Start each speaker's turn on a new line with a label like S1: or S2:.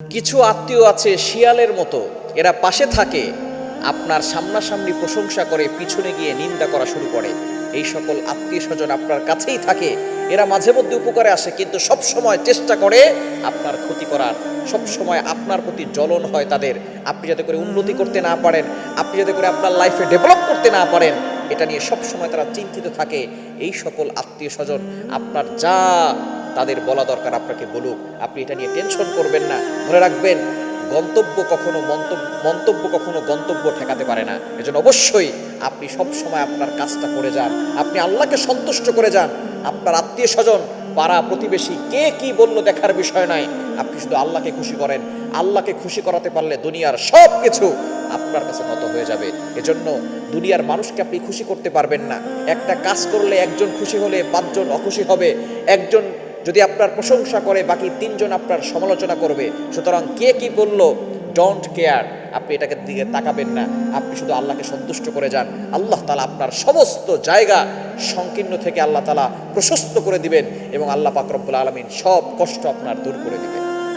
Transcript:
S1: কিছু আত্মীয় আছে শিয়ালের মতো। এরা পাশে থাকে। আপনার সামনাসামনি প্রশংসা করে, পিছনে গিয়ে নিন্দা করা শুরু করে। এই সকল আত্মীয় স্বজন আপনার কাছেই থাকে। এরা মাঝে মধ্যে উপকারে আসে, কিন্তু সব সময় চেষ্টা করে আপনার ক্ষতি করার। সব সময় আপনার প্রতি জ্বলন হয় তাদের। আপনি যাতে করে উন্নতি করতে না পারেন, আপনি যাতে করে আপনার লাইফে ডেভেলপ করতে না পারেন, এটা নিয়ে সব সময় তারা চিন্তিত থাকে। এই সকল আত্মীয় স্বজন আপনার যা তাদের বলা দরকার আপনাকে বলুক। আপনি এটা নিয়ে টেনশন করবেন না। মনে রাখবেন, গন্তব্য কখনো মন্তব্য কখনো গন্তব্য ঠেকাতে পারে না। এজন্য অবশ্যই আপনি সব সময় আপনার কাজটা করে যান। আপনি আল্লাহকে সন্তুষ্ট করে যান। আপনার আত্মীয় স্বজন পাড়া প্রতিবেশী, কে কি বলল দেখার বিষয় নাই। আপনি শুধু আল্লাহকে খুশি করেন। আল্লাহকে খুশি করাতে পারলে দুনিয়ার সব কিছু আপনার কাছে নত হয়ে যাবে। এজন্য দুনিয়ার মানুষকে আপনি খুশি করতে পারবেন না। একটা কাজ করলে একজন খুশি হলে পাঁচজন অখুশি হবে। একজন যদি আপনার প্রশংসা করে, বাকি তিনজন আপনার সমালোচনা করবে। সুতরাং কে কি বলল ডোন্ট কেয়ার আপনি এটাকে দিকে তাকাবেন না। আপনি শুধু আল্লাহকে সন্তুষ্ট করে যান। আল্লাহ তালা আপনার সমস্ত জায়গা সংকীর্ণ থেকে আল্লাহ তালা প্রশস্ত করে দিবেন এবং আল্লাহ পাকরবুল আলমিন সব কষ্ট আপনার দূর করে দিবেন।